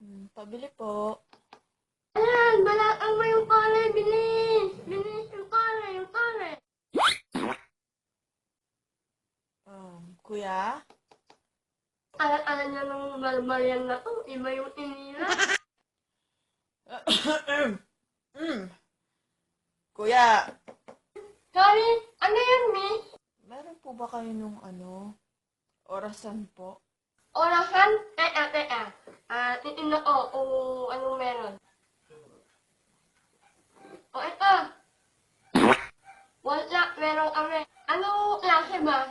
Hmm, pabili po. Ayan, balatan mo yung kare, bilis! Bilis yung kare, yung kare! Um, kuya? Alat-alat niya ng balbalyan na to, iba yung inila. mm. Kuya, Kare, ano yun, miss? meron po ba kayo nung ano, orasan po? Orasan? Ah, titignan ko kung anong meron. O, ito. Wala, meron kami. Ano klase ba?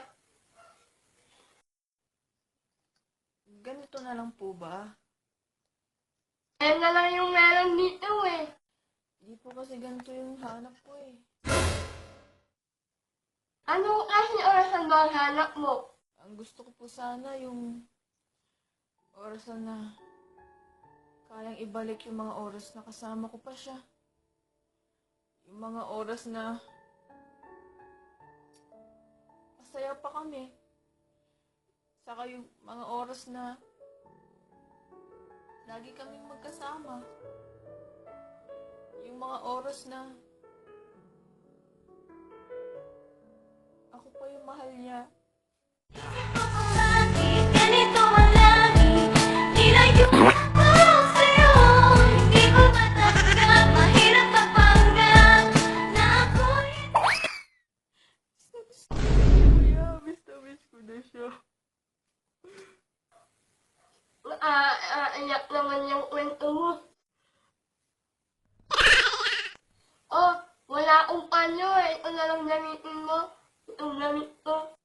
Ganito na lang po ba? Ayan na lang yung meron dito eh. Hindi po kasi ganito yung hanap ko eh. Ano klase orasan ba ang hanap mo? Ang gusto ko po sana yung orasan na kayang ibalik yung mga oras na kasama ko pa siya. Yung mga oras na masaya pa kami. Saka yung mga oras na lagi kaming magkasama. Yung mga oras na ako pa yung mahal niya. Kuya, miss na miss ko na siya. Ah, ah, ayak naman yung kwento mo. Oh, wala akong panyo eh. Ito na lang gamitin mo. Ano Itong gamit ko.